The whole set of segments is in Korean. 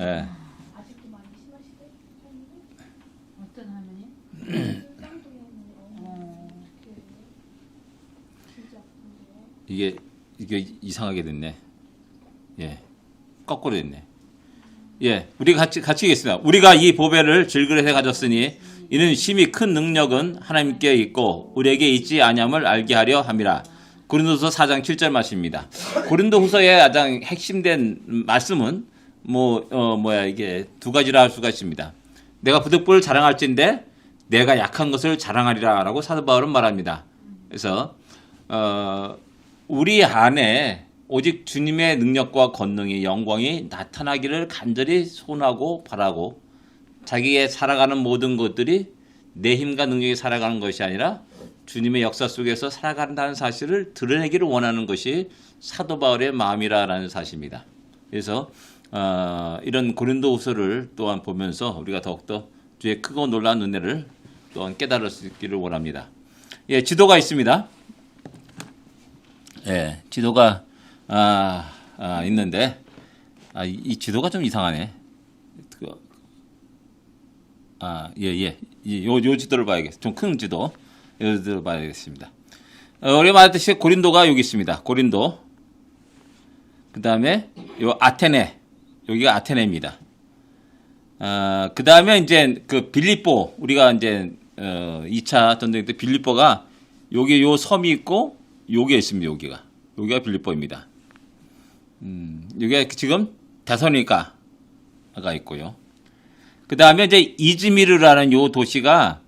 예. 아직도 많이 심하시대? 어떤 할머니? 어. 이게 이게 이상하게 됐네. 예. 거꾸로 됐네. 예. 우리 같이 같이 하겠습니다. 우리가 이 보배를 질그릇에 가졌으니 이는 심히 큰 능력은 하나님께 있고 우리에게 있지 아니함을 알게 하려 함이라. 고린도서 4장 7절 말씀입니다. 고린도후서의 가장 핵심된 말씀은 뭐 어 뭐야 이게 두 가지라 할 수가 있습니다. 내가 부득불을 자랑할진데 내가 약한 것을 자랑하리라 라고 사도 바울은 말합니다. 그래서 어 우리 안에 오직 주님의 능력과 권능이 영광이 나타나기를 간절히 소원하고 바라고 자기의 살아가는 모든 것들이 내 힘과 능력이 살아가는 것이 아니라 주님의 역사 속에서 살아간다는 사실을 드러내기를 원하는 것이 사도 바울의 마음이라는 사실입니다. 그래서 어, 이런 고린도후서를 또한 보면서 우리가 더욱더 주의 크고 놀라운 은혜를 또한 깨달을 수 있기를 원합니다. 예, 지도가 있습니다. 예, 지도가 아, 아, 있는데 아, 이, 이 지도가 좀 이상하네. 그, 아, 예, 예. 이- 요, 요 지도를 봐야겠. 좀큰 지도. 요 지도를 봐야겠습니다. 어, 우리 말했듯이 고린도가 여기 있습니다. 고린도. 그 다음에 요 아테네. 여기가 아테네입니다. 아, 그 다음에 이제 그 빌립보. 우리가 이제 어, 2차 전쟁 때 빌립보가 여기 요 섬이 있고 여기에 있습니다. 여기가. 여기가 빌립보입니다. 음, 여기가 지금 대선이가가 있고요. 그 다음에 이제 이즈미르라는 요 도시가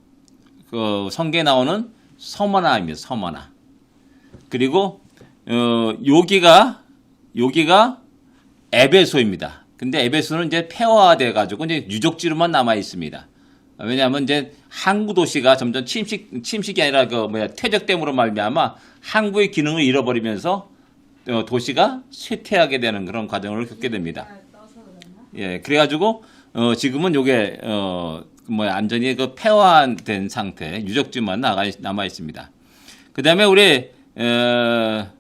그 성경에 나오는 서머나입니다. 서머나. 그리고 어 여기가 여기가 에베소입니다. 근데 에베소는 이제 폐화돼 가지고 이제 유적지로만 남아 있습니다. 왜냐하면 이제 항구 도시가 점점 침식 침식이 아니라 그 뭐야 퇴적됨으로 말미암아 항구의 기능을 잃어버리면서 어, 도시가 쇠퇴하게 되는 그런 과정을 겪게 됩니다. 예, 그래가지고 어, 지금은 요게 어, 뭐야 완전히 그 폐화된 상태 유적지만 나가 남아 있습니다. 그 다음에 우리 어,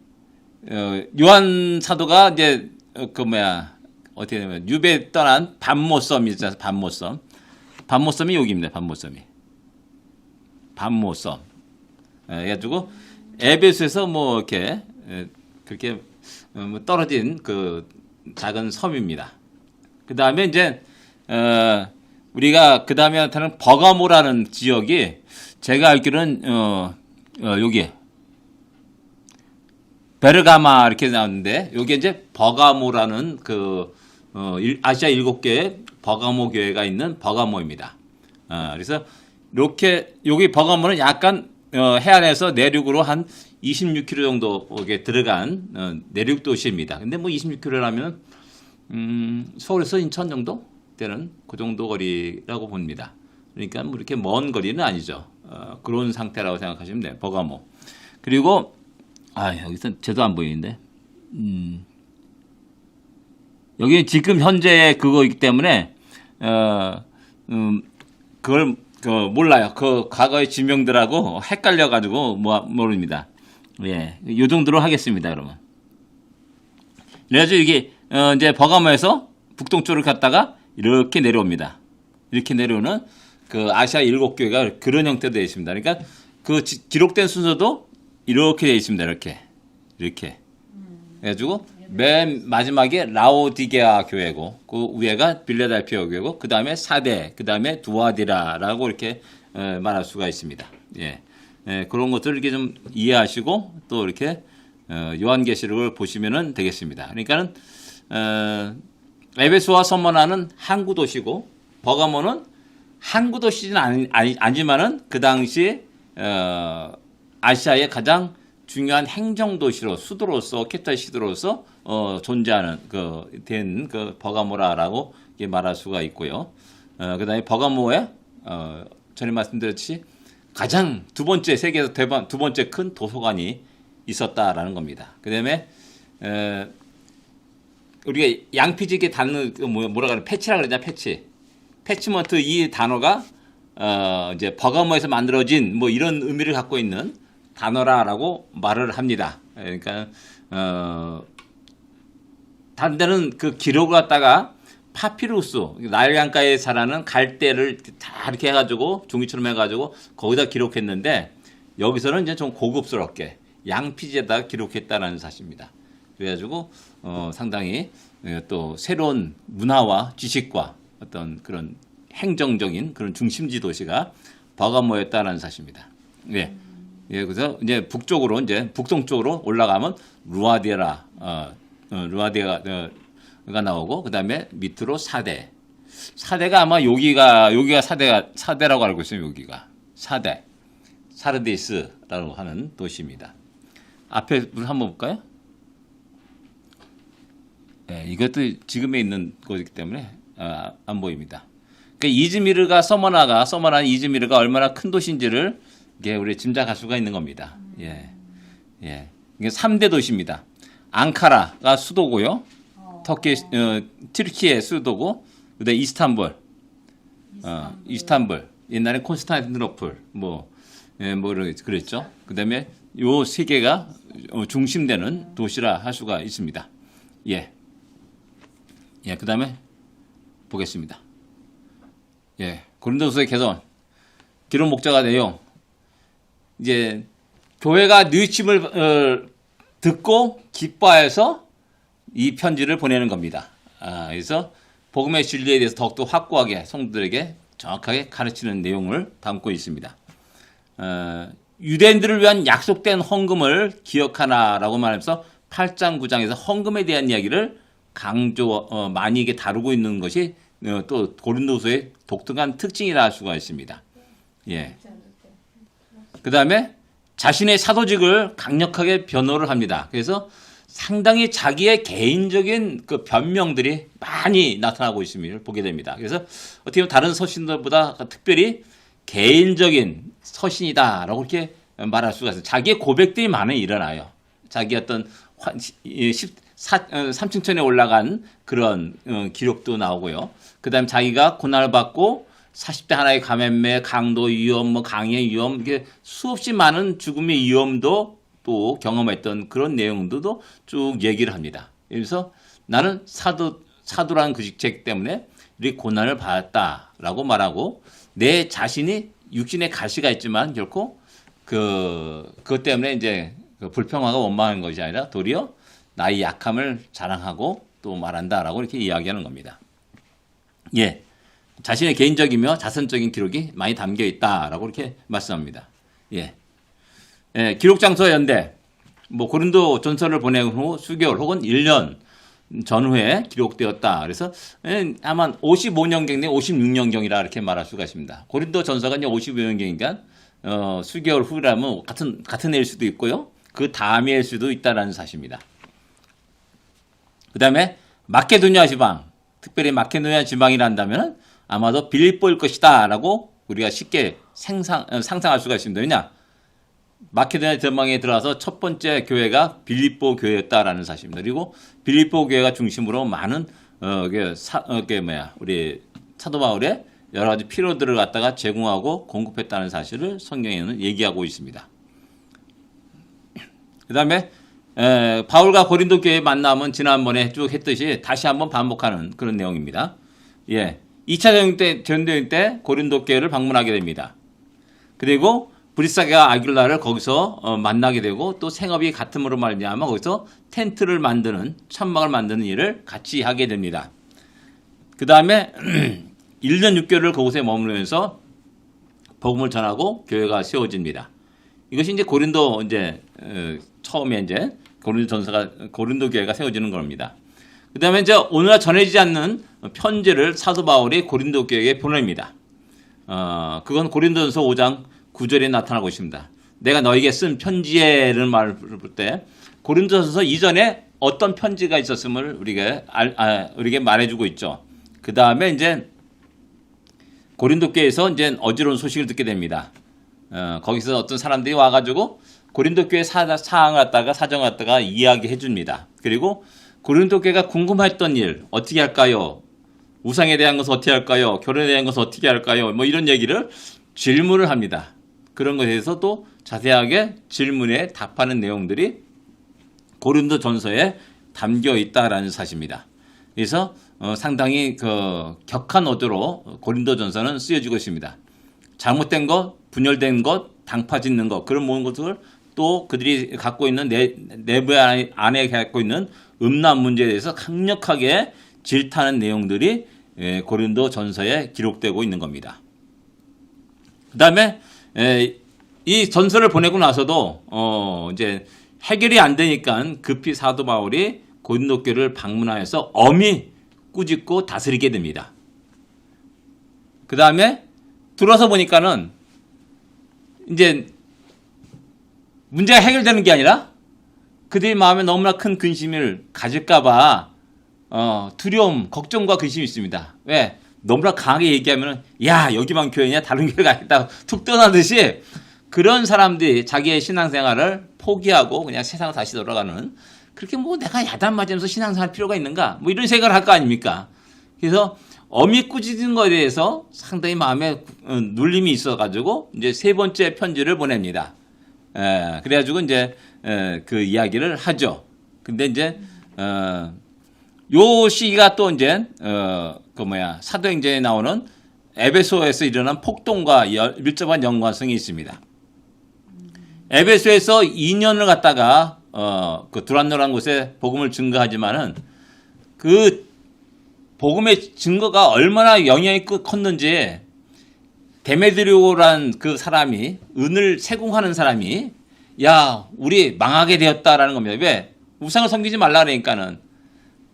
어, 요한 사도가 이제 어, 그 뭐야 어떻게 되면 유배 떠난 반모섬이 있잖아요. 반모섬. 반모섬이 여기입니다. 반모섬이. 반모섬. 예, 그래가지고 에베소에서 뭐 이렇게 예, 그렇게 어, 뭐 떨어진 그 작은 섬입니다. 그 다음에 이제 어, 우리가 그 다음에 나타나는 버가모라는 지역이 제가 알기로는 어, 어, 여기 베르가마 이렇게 나왔는데 여기 이제 버가모라는 그 어, 일- 아시아 일곱 개의 버가모 교회가 있는 버가모입니다. 어, 그래서 이렇게 여기 버가모는 약간 어, 해안에서 내륙으로 한 26km 정도 이게 들어간 어, 내륙 도시입니다. 근데 뭐 26km라면 음, 서울에서 인천 정도 되는 그 정도 거리라고 봅니다. 그러니까 뭐 이렇게 먼 거리는 아니죠. 어, 그런 상태라고 생각하시면 돼요. 버가모. 그리고 아 여기서 제도 안 보이는데. 음. 여기 지금 현재 그거이기 때문에 어, 음, 그걸 그 몰라요. 그 과거의 지명들하고 헷갈려 가지고 뭐 모릅니다. 예, 요 정도로 하겠습니다, 여러분. 그래가지고 이게 어, 이제 버가모에서 북동쪽으로 갔다가 이렇게 내려옵니다. 이렇게 내려오는 그 아시아 일곱 교회가 그런 형태로 되어 있습니다. 그러니까 그 지- 기록된 순서도 이렇게 되어 있습니다. 이렇게 이렇게 그래가지고 맨 마지막에 라오디게아 교회고 그 위에가 빌레달피아 교회고 그 다음에 사대 그 다음에 두아디라라고 이렇게 어, 말할 수가 있습니다. 예. 예, 그런 것들을 이렇게 좀 이해하시고 또 이렇게 어, 요한계시록을 보시면은 되겠습니다. 그러니까는 어, 에베소와 서머나는 항구 도시고 버가모는 항구 도시는 아니, 아니, 아니지만은 그 당시 어, 아시아의 가장 중요한 행정 도시로 수도로서 캡타 시도로서 어, 존재하는 그된 그 버가모라라고 이렇게 말할 수가 있고요. 어, 그다음에 버가모에 어, 전에 말씀드렸듯이 가장 두 번째 세계에서 대번 두 번째 큰 도서관이 있었다라는 겁니다. 그다음에 에, 우리가 양피지게 닿는 그 뭐- 뭐라 그래 패치라 그러냐 패치 패치먼트 이 단어가 어 이제 버가모에서 만들어진 뭐 이런 의미를 갖고 있는 단어라라고 말을 합니다. 그러니까 어 데는 그 기록을 갖다가 파피루스 나일강가에 자라는 갈대를 다 이렇게 해가지고 종이처럼 해가지고 거기다 기록했는데 여기서는 이제 좀 고급스럽게 양피지에다 기록했다는 사실입니다. 그래가지고 어, 상당히 예, 또 새로운 문화와 지식과 어떤 그런 행정적인 그런 중심지 도시가 버가모였다는 사실입니다. 예. 예, 그래서 이제 북쪽으로 이제 북동 쪽으로 올라가면 루아디에라, 어, 어, 루아디에가 나오고 그다음에 밑으로 사대. 사대가 아마 여기가 여기가 사대가 사대라고 알고 있어요. 여기가 사대. 사르디스라고 하는 도시입니다. 앞에 물 한번 볼까요? 예, 이것도 지금에 있는 곳이기 때문에 아, 안 보입니다. 그러니까 이즈미르가 서머나가 서머나 이즈미르가 얼마나 큰 도시인지를 이게 우리 짐작할 수가 있는 겁니다. 예, 예, 이게 3대 도시입니다. 앙카라가 수도고요. 어. 터키 어, 튀르키의 수도고 그다음 이스탄불, 어, 이스탄불 옛날에 콘스탄티노플 뭐 예, 뭐 그랬죠. 그다음에 요 세 개가 어, 중심되는 도시라 할 수가 있습니다. 예. 예, 그다음에 보겠습니다. 예. 고린도서의 개선 기록 목자가 내용 이제 교회가 뉘침을 어, 듣고 기뻐해서 이 편지를 보내는 겁니다. 아, 그래서 복음의 진리에 대해서 더욱더 확고하게 성도들에게 정확하게 가르치는 내용을 담고 있습니다. 어, 유대인들을 위한 약속된 헌금을 기억하나라고 말하면서 8장 9장에서 헌금에 대한 이야기를 강조 어, 많이 이게 다루고 있는 것이 어, 또 고린도서의 독특한 특징이라 할 수가 있습니다. 예. 그 다음에 자신의 사도직을 강력하게 변호를 합니다. 그래서 상당히 자기의 개인적인 그 변명들이 많이 나타나고 있음을 보게 됩니다. 그래서 어떻게 보면 다른 서신들보다 특별히 개인적인 서신이다라고 이렇게 말할 수가 있어요. 자기의 고백들이 많이 일어나요. 자기 어떤 어, 삼층천에 올라간 그런 어, 기록도 나오고요. 그 다음 에 자기가 고난을 받고 40대 하나의 감염매, 강도 위험, 뭐 강의 위험 이게 수없이 많은 죽음의 위험도 또 경험했던 그런 내용들도 쭉 얘기를 합니다. 그래서 나는 사도 사도라는 그 직책 때문에 이 고난을 받았다라고 말하고 내 자신이 육신의 가시가 있지만 결코 그 그것 때문에 이제 그 불평화가 원망한 것이 아니라 도리어 나의 약함을 자랑하고 또 말한다라고 이렇게 이야기하는 겁니다. 예. 자신의 개인적이며 자선적인 기록이 많이 담겨 있다라고 이렇게 말씀합니다. 예. 예, 기록 장소 연대. 뭐 고린도 전서를 보낸 후 수개월 혹은 1년 전후에 기록되었다. 그래서 예, 아마 55년경 내 56년경이라 이렇게 말할 수가 있습니다. 고린도 전서가 이제 55년경이니까 어, 수개월 후라면 같은 같은 해일 수도 있고요. 그 다음에 일 수도 있다라는 사실입니다. 그다음에 마케도니아 지방, 특별히 마케도니아 지방이란다면 아마도 빌립보일 것이다 라고 우리가 쉽게 생상, 어, 상상할 수가 있습니다. 왜냐? 마케도니아 전망에 들어가서 첫 번째 교회가 빌립보 교회였다라는 사실입니다. 그리고 빌립보 교회가 중심으로 많은 어, 그 사, 어, 그 뭐야, 우리 사도 바울의 여러 가지 필요들을 갖다가 제공하고 공급했다는 사실을 성경에는 얘기하고 있습니다. 그 다음에 바울과 고린도 교회 만남은 지난번에 쭉 했듯이 다시 한번 반복하는 그런 내용입니다. 예. 2차 전쟁 때, 전쟁 때 고린도 교회를 방문하게 됩니다. 그리고 브리사가 아길라를 거기서 어, 만나게 되고 또 생업이 같음으로 말미암아 거기서 텐트를 만드는 천막을 만드는 일을 같이 하게 됩니다. 그 다음에 1년 6개월을 그곳에 머무르면서 복음을 전하고 교회가 세워집니다. 이것이 이제 고린도 이제 어, 처음에 이제 고린도 전서가 고린도 교회가 세워지는 겁니다. 그 다음에 이제 오늘날 전해지지 않는 편지를 사도 바울이 고린도 교회에 보냅니다. 어, 그건 고린도전서 5장 9절에 나타나고 있습니다. 내가 너에게 쓴 편지에는 말을 볼 때 고린도전서 이전에 어떤 편지가 있었음을 우리가 알, 아, 우리에게 말해주고 있죠. 그 다음에 이제 고린도 교회에서 이제 어지러운 소식을 듣게 됩니다. 어, 거기서 어떤 사람들이 와가지고 고린도 교회 사, 사항을 갖다가 사정을 갖다가 이야기해 줍니다. 그리고 고린도 교회가 궁금했던 일 어떻게 할까요? 우상에 대한 것은 어떻게 할까요? 결혼에 대한 것은 어떻게 할까요? 뭐 이런 얘기를 질문을 합니다. 그런 것에 대해서 또 자세하게 질문에 답하는 내용들이 고린도 전서에 담겨 있다라는 사실입니다. 그래서 어, 상당히 그 격한 어조로 고린도 전서는 쓰여지고 있습니다. 잘못된 것, 분열된 것, 당파 짓는 것 그런 모든 것을 또 그들이 갖고 있는 내, 내부 안에, 안에 갖고 있는 음란 문제에 대해서 강력하게 질타하는 내용들이 예, 고린도 전서에 기록되고 있는 겁니다. 그 다음에 이 전서를 보내고 나서도 어, 이제 해결이 안 되니까 급히 사도 바울이 고린도 교를 방문하여서 엄히 꾸짖고 다스리게 됩니다. 그 다음에 들어서 보니까는 이제 문제가 해결되는 게 아니라 그들의 마음에 너무나 큰 근심을 가질까봐 어, 두려움, 걱정과 근심이 있습니다. 왜? 너무나 강하게 얘기하면은 야 여기만 교회냐 다른 교회 가겠다 툭 떠나듯이 그런 사람들이 자기의 신앙생활을 포기하고 그냥 세상으로 다시 돌아가는 그렇게 뭐 내가 야단 맞으면서 신앙생활 필요가 있는가 뭐 이런 생각을 할 거 아닙니까? 그래서 어미 꾸짖은 것에 대해서 상당히 마음에 어, 눌림이 있어가지고 이제 세 번째 편지를 보냅니다. 에, 그래가지고 이제 에, 그 이야기를 하죠. 근데 이제 어, 요 시기가 또 이제 어 그 뭐야 사도행전에 나오는 에베소에서 일어난 폭동과 여- 밀접한 연관성이 있습니다. 에베소에서 2년을 갖다가 어 그 두란노란 곳에 복음을 증거하지만은 그 복음의 증거가 얼마나 영향이 크- 컸는지 데메드리오란 그 사람이 은을 세공하는 사람이 야 우리 망하게 되었다라는 겁니다. 왜 우상을 섬기지 말라 그러니까는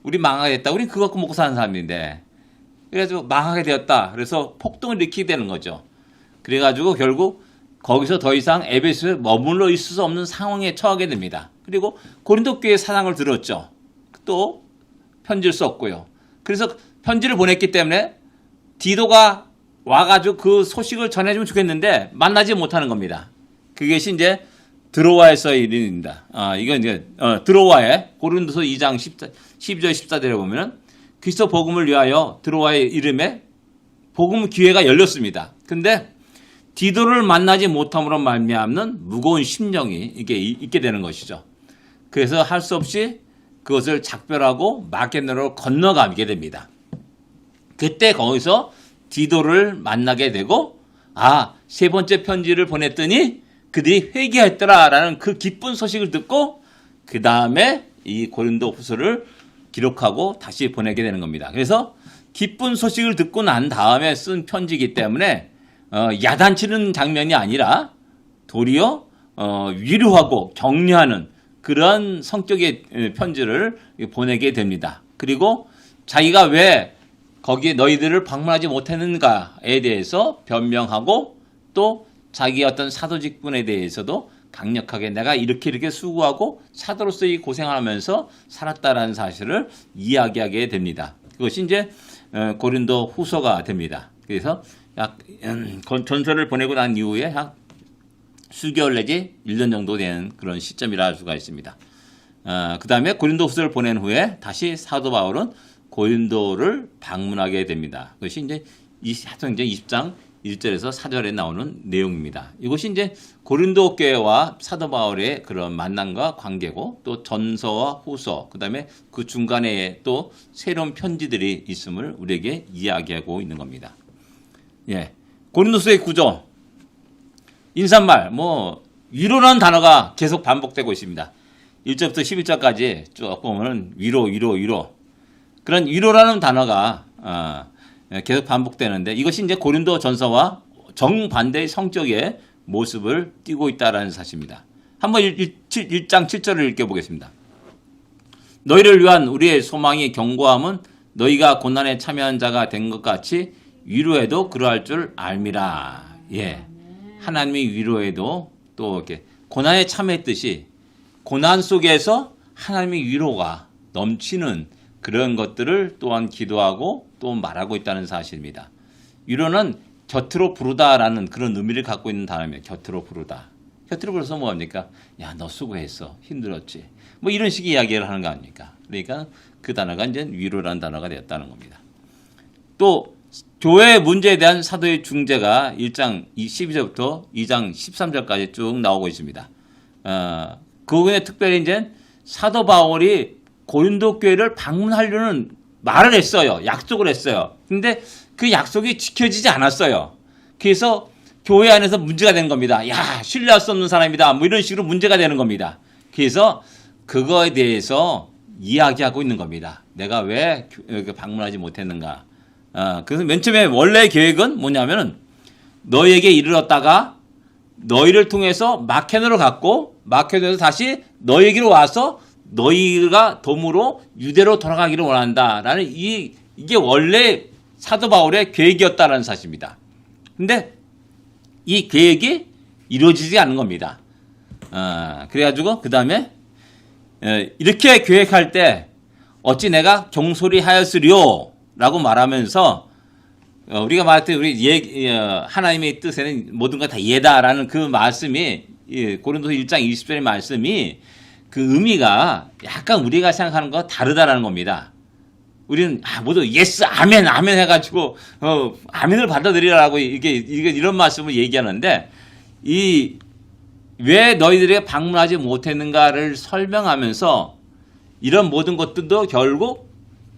우리 망하게 됐다. 우리 그거 갖고 먹고 사는 사람인데 그래가지고 망하게 되었다. 그래서 폭동을 일으키게 되는 거죠. 그래가지고 결국 거기서 더 이상 에베소에 머물러 있을 수 없는 상황에 처하게 됩니다. 그리고 고린도 교회 사상을 들었죠. 또 편지를 썼고요. 그래서 편지를 보냈기 때문에 디도가 와가지고 그 소식을 전해주면 좋겠는데 만나지 못하는 겁니다. 그것이 이제 드로와에서의 일입니다. 아, 이건 이제 어, 드로와의 고린도서 2장 14, 12절 14절에 보면은 그리스도 복음을 위하여 드로와의 이름에 복음 기회가 열렸습니다. 근데 디도를 만나지 못함으로 말미암는 무거운 심령이 이게 이- 있게 되는 것이죠. 그래서 할 수 없이 그것을 작별하고 마케노로 건너가게 됩니다. 그때 거기서 디도를 만나게 되고 아 세 번째 편지를 보냈더니 그들이 회개했더라라는 그 기쁜 소식을 듣고 그 다음에 이 고린도 후서를 기록하고 다시 보내게 되는 겁니다. 그래서 기쁜 소식을 듣고 난 다음에 쓴 편지이기 때문에 어, 야단치는 장면이 아니라 도리어 어, 위로하고 격려하는 그런 성격의 에, 편지를 보내게 됩니다. 그리고 자기가 왜 거기에 너희들을 방문하지 못했는가에 대해서 변명하고 또 자기 어떤 사도 직분에 대해서도 강력하게 내가 이렇게 이렇게 수고하고 사도로서 이 고생하면서 살았다라는 사실을 이야기하게 됩니다. 그것이 이제 어, 고린도 후서가 됩니다. 그래서 약 음, 건- 전서를 보내고 난 이후에 약 수개월 내지 1년 정도 되는 그런 시점이라 할 수가 있습니다. 그 다음에 고린도 후서를 보낸 후에 다시 사도 바울은 고린도를 방문하게 됩니다. 그것이 이제 이 사도행전 20장 1절에서 4절에 나오는 내용입니다. 이것이 이제 고린도 교회와 사도 바울의 그런 만남과 관계고 또 전서와 후서 그다음에 그 중간에 또 새로운 편지들이 있음을 우리에게 이야기하고 있는 겁니다. 예. 고린도서의 구조 인사말 뭐 위로라는 단어가 계속 반복되고 있습니다. 1절부터 11절까지 쭉 보면 위로 위로 위로 그런 위로라는 단어가 어, 계속 반복되는데 이것이 이제 고린도 전서와 정반대의 성격의 모습을 띠고 있다라는 사실입니다. 한번 1, 장 7절을 읽어보겠습니다. 너희를 위한 우리의 소망이 견고함은 너희가 고난에 참여한 자가 된 것 같이 위로해도 그러할 줄 알미라. 예. 하나님이 위로해도 또 이렇게 고난에 참여했듯이 고난 속에서 하나님의 위로가 넘치는 그런 것들을 또한 기도하고 또 말하고 있다는 사실입니다. 위로는 곁으로 부르다라는 그런 의미를 갖고 있는 단어입니다. 곁으로 부르다. 곁으로 불러서 뭐합니까? 야, 너 수고했어. 힘들었지. 뭐 이런 식의 이야기를 하는 거 아닙니까? 그러니까 그 단어가 이제 위로라는 단어가 되었다는 겁니다. 또 교회 문제에 대한 사도의 중재가 1장 12절부터 2장 13절까지 쭉 나오고 있습니다. 어, 그 중에 특별히 이제 사도 바울이 고린도 교회를 방문하려는 말을 했어요. 약속을 했어요. 근데 그 약속이 지켜지지 않았어요. 그래서 교회 안에서 문제가 되는 겁니다. 야, 신뢰할 수 없는 사람이다. 뭐 이런 식으로 문제가 되는 겁니다. 그래서 그거에 대해서 이야기하고 있는 겁니다. 내가 왜 방문하지 못했는가. 어, 그래서 맨 처음에 원래 계획은 뭐냐면은 너에게 이르렀다가 너희를 통해서 마케노로 갔고 마케노에서 다시 너에게로 와서 너희가 돔으로 유대로 돌아가기를 원한다라는 이 이게 원래 사도 바울의 계획이었다라는 사실입니다. 근데 이 계획이 이루어지지 않는 겁니다. 어, 그래가지고 그 다음에 이렇게 계획할 때 어찌 내가 경솔히 하였으리요 라고 말하면서 어, 우리가 때 우리 예, 어, 하나님의 뜻에는 모든 것 다 예다라는 그 말씀이 예, 고린도서 1장 20절의 말씀이 그 의미가 약간 우리가 생각하는 거 다르다라는 겁니다. 우리는 아, 모두 예스 아멘 아멘 해가지고 어, 아멘을 받아들이라고 이게 이게 이런 말씀을 얘기하는데 이 왜 너희들에게 방문하지 못했는가를 설명하면서 이런 모든 것들도 결국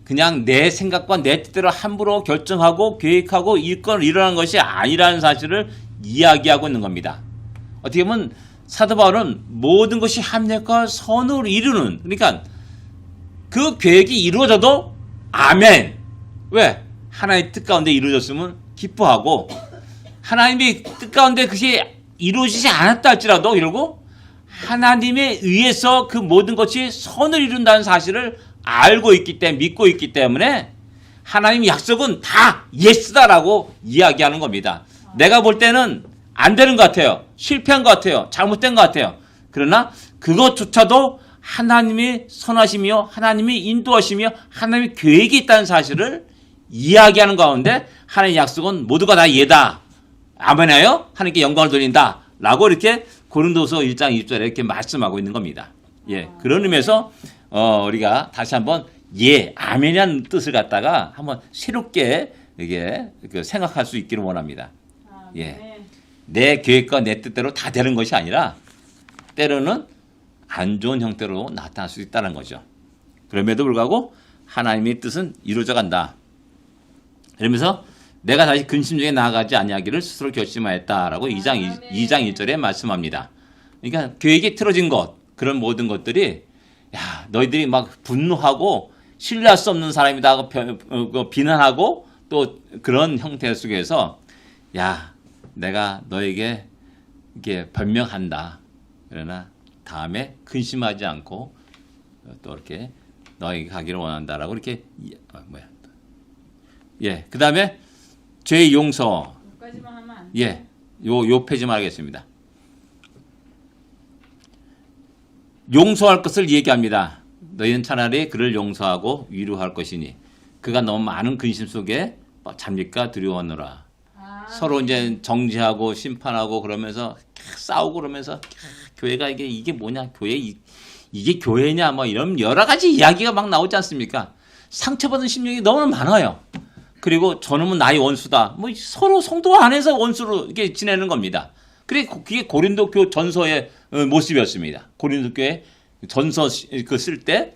그냥 내 생각과 내 뜻대로 함부로 결정하고 계획하고 일건 일어난 것이 아니라는 사실을 이야기하고 있는 겁니다. 어떻게 보면 사도 바울은 모든 것이 합력과 선을 이루는 그러니까 그 계획이 이루어져도 아멘. 왜? 하나님의 뜻 가운데 이루어졌으면 기뻐하고 하나님의 뜻 가운데 그것이 이루어지지 않았다 할지라도 이러고 하나님에 의해서 그 모든 것이 선을 이룬다는 사실을 알고 있기 때문에 믿고 있기 때문에 하나님 약속은 다 예스다라고 이야기하는 겁니다. 내가 볼 때는 안 되는 것 같아요. 실패한 것 같아요. 잘못된 것 같아요. 그러나 그것조차도 하나님의 선하시며 하나님의 인도하시며 하나님의 계획이 있다는 사실을 이야기하는 가운데 하나님의 약속은 모두가 다 예다. 아멘하여 하나님께 영광을 돌린다. 라고 이렇게 고린도서 1장 2절에 이렇게 말씀하고 있는 겁니다. 예. 그런 의미에서 어, 우리가 다시 한번 예, 아멘이라는 뜻을 갖다가 한번 새롭게 이게 그 생각할 수 있기를 원합니다. 아, 예. 네. 내 계획과 내 뜻대로 다 되는 것이 아니라 때로는 안 좋은 형태로 나타날 수 있다는 거죠. 그럼에도 불구하고 하나님의 뜻은 이루어져 간다. 그러면서 내가 다시 근심 중에 나아가지 아니하기를 스스로 결심하였다라고 2장 아멘. 2, 장 1절에 말씀합니다. 그러니까 계획이 틀어진 것 그런 모든 것들이 야 너희들이 막 분노하고 신뢰할 수 없는 사람이다 하고 벼- 어, 그 비난하고 또 그런 형태 속에서 야 내가 너에게 이게 변명한다. 그러나 다음에 근심하지 않고 또 이렇게 너에게 가기를 원한다라고 이렇게 이- 아, 뭐야 예 그다음에 죄 용서 여기까지만 하면 안 돼. 예, 요, 요 페이지만 하겠습니다. 용서할 것을 얘기합니다. 너희는 차라리 그를 용서하고 위로할 것이니 그가 너무 많은 근심 속에 잠길까 두려워하노라. 아, 서로 이제 정지하고 심판하고 그러면서 싸우고 그러면서 교회가 이게 이게 뭐냐 교회 이, 이게 교회냐 뭐 이런 여러 가지 이야기가 막 나오지 않습니까? 상처받은 심령이 너무 많아요. 그리고 저놈은 나의 원수다. 뭐 서로 성도 안에서 원수로 이렇게 지내는 겁니다. 그게 고- 그게 고린도 교 전서의 어, 모습이었습니다. 고린도 교회 전서 그 쓸 때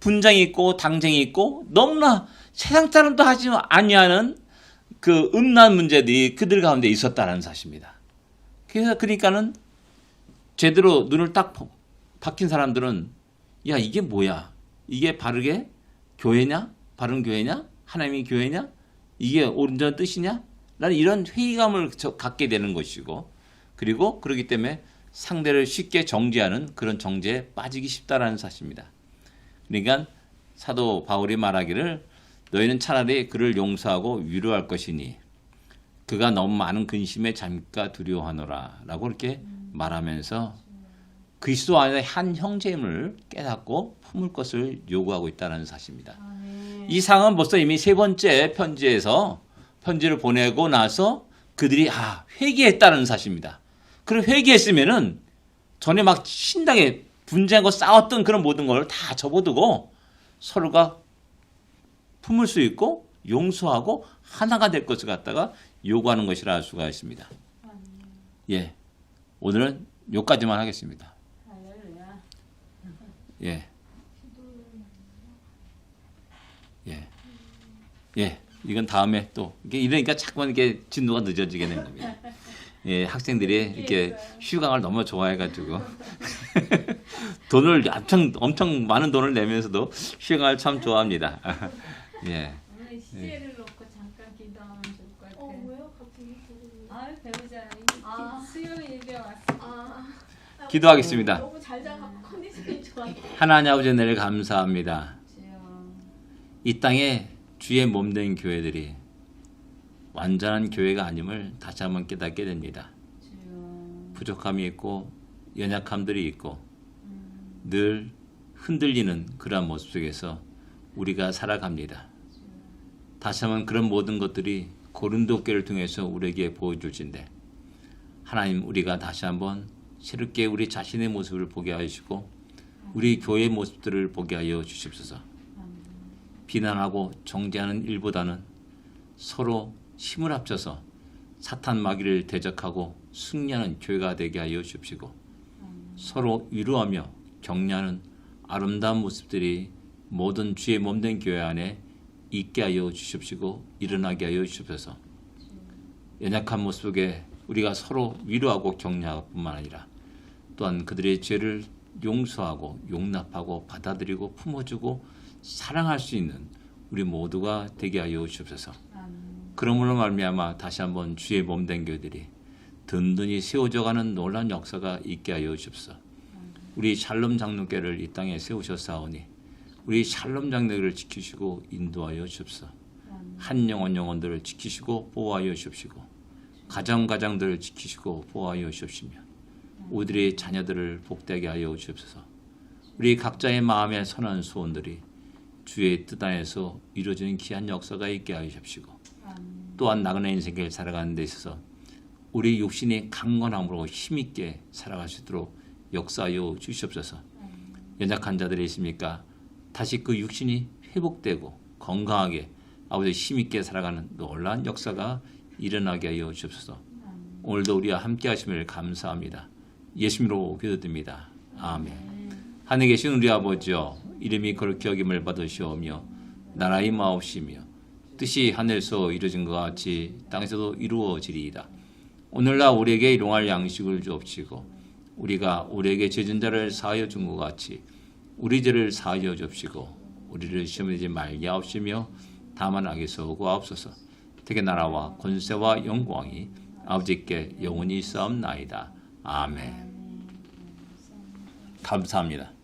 분쟁이 있고 당쟁이 있고 너무나 세상 사람도 하지 아니하는 그 음란 문제들이 그들 가운데 있었다는 사실입니다. 그래서 그러니까는 제대로 눈을 딱 버- 박힌 사람들은 야 이게 뭐야? 이게 바르게 교회냐? 바른 교회냐? 하나님의 교회냐? 이게 온전한 뜻이냐? 라는 이런 회의감을 저- 갖게 되는 것이고 그리고 그렇기 때문에 상대를 쉽게 정죄하는 그런 정죄에 빠지기 쉽다라는 사실입니다. 그러니까 사도 바울이 말하기를 너희는 차라리 그를 용서하고 위로할 것이니 그가 너무 많은 근심에 잠까 두려워하노라 라고 이렇게 말하면서 그리스도 안에 한 형제임을 깨닫고 품을 것을 요구하고 있다는 사실입니다. 아, 네. 이 상은 벌써 이미 세 번째 편지에서 편지를 보내고 나서 그들이 아 회개했다는 사실입니다. 그럼 회개했으면은 전에 막 신나게 분쟁하고 싸웠던 그런 모든 걸 다 접어두고 서로가 품을 수 있고 용서하고 하나가 될 것을 갖다가 요구하는 것이라 할 수가 있습니다. 아, 예, 오늘은 요까지만 하겠습니다. 예, 예. 예, 이건 다음에 또 이게 이러니까 자꾸만 이게 진도가 늦어지게 되는 겁니다. 예, 학생들이 이렇게 휴강을 너무 좋아해가지고 돈을 엄청 엄청 많은 돈을 내면서도 휴강을 참 좋아합니다. 예, 오늘 시제를 놓고 잠깐 기도하면 좋을 것 같아. 어 왜요? 갑자기 그러고. 아 배우자. 아. 수요 예배 왔어. 아. 기도하겠습니다. 너무 잘 자갖고 컨디션이 좋아. 하나님 아버지 은혜를 감사합니다. 주여. 이 땅에 주의 몸된 교회들이 완전한 교회가 아님을 다시 한번 깨닫게 됩니다. 주여. 부족함이 있고 연약함들이 있고 음, 늘 흔들리는 그러한 모습 속에서 우리가 살아갑니다. 다시 한번 그런 모든 것들이 고린도 교를 통해서 우리에게 보여줄진데 하나님 우리가 다시 한번 새롭게 우리 자신의 모습을 보게 하시고 우리 교회의 모습들을 보게 하여 주십소서. 비난하고 정죄하는 일보다는 서로 힘을 합쳐서 사탄 마귀를 대적하고 승리하는 교회가 되게 하여 주십시고 서로 위로하며 격려하는 아름다운 모습들이 모든 주의 몸된 교회 안에 있게 하여 주십시고 일어나게 하여 주십소서. 연약한 모습 속에 우리가 서로 위로하고 격려할 뿐만 아니라 또한 그들의 죄를 용서하고 용납하고 받아들이고 품어주고 사랑할 수 있는 우리 모두가 되게 하여 주옵소서. 그러므로 말미암아 다시 한번 주의 몸된 교들이 든든히 세워져가는 놀라운 역사가 있게 하여 주옵소서. 우리 샬롬 장로교를 이 땅에 세우셨사오니 우리 샬롬 장로교를 지키시고 인도하여 주옵소서. 한 영혼 영혼들을 지키시고 보호하여 주옵시고 가정 가정들을 지키시고 보호하여 주옵시며 우리의 자녀들을 복되게 하여 주옵소서. 우리 각자의 마음에 선한 소원들이 주의 뜻 안에서 이루어지는 귀한 역사가 있게 하여 주옵시고. 또한 나그네 인생을 살아가는 데 있어서 우리 육신이 강건함으로 힘있게 살아갈 수 있도록 역사하여 주시옵소서. 연약한 자들이 있습니까? 다시 그 육신이 회복되고 건강하게 아버지 힘있게 살아가는 놀라운 역사가 일어나게 하여 주옵소서. 오늘도 우리와 함께 하심을 감사합니다. 예수님으로 기도드립니다. 아멘. 하늘에 계신 우리 아버지여 이름이 거룩히 여김을 받으시오며 나라의 마옵시며 뜻이 하늘에서 이루어진 것 같이 땅에서도 이루어지리이다. 오늘날 우리에게 일용할 양식을 주옵시고 우리가 우리에게 죄진 자를 사하여 준 것 같이 우리 죄를 사하여 주옵시고 우리를 시험에 말게 하옵시며 다만 악에서 구하옵소서. 되게 나라와 권세와 영광이 아버지께 영원히 싸움나이다. 아멘. 감사합니다.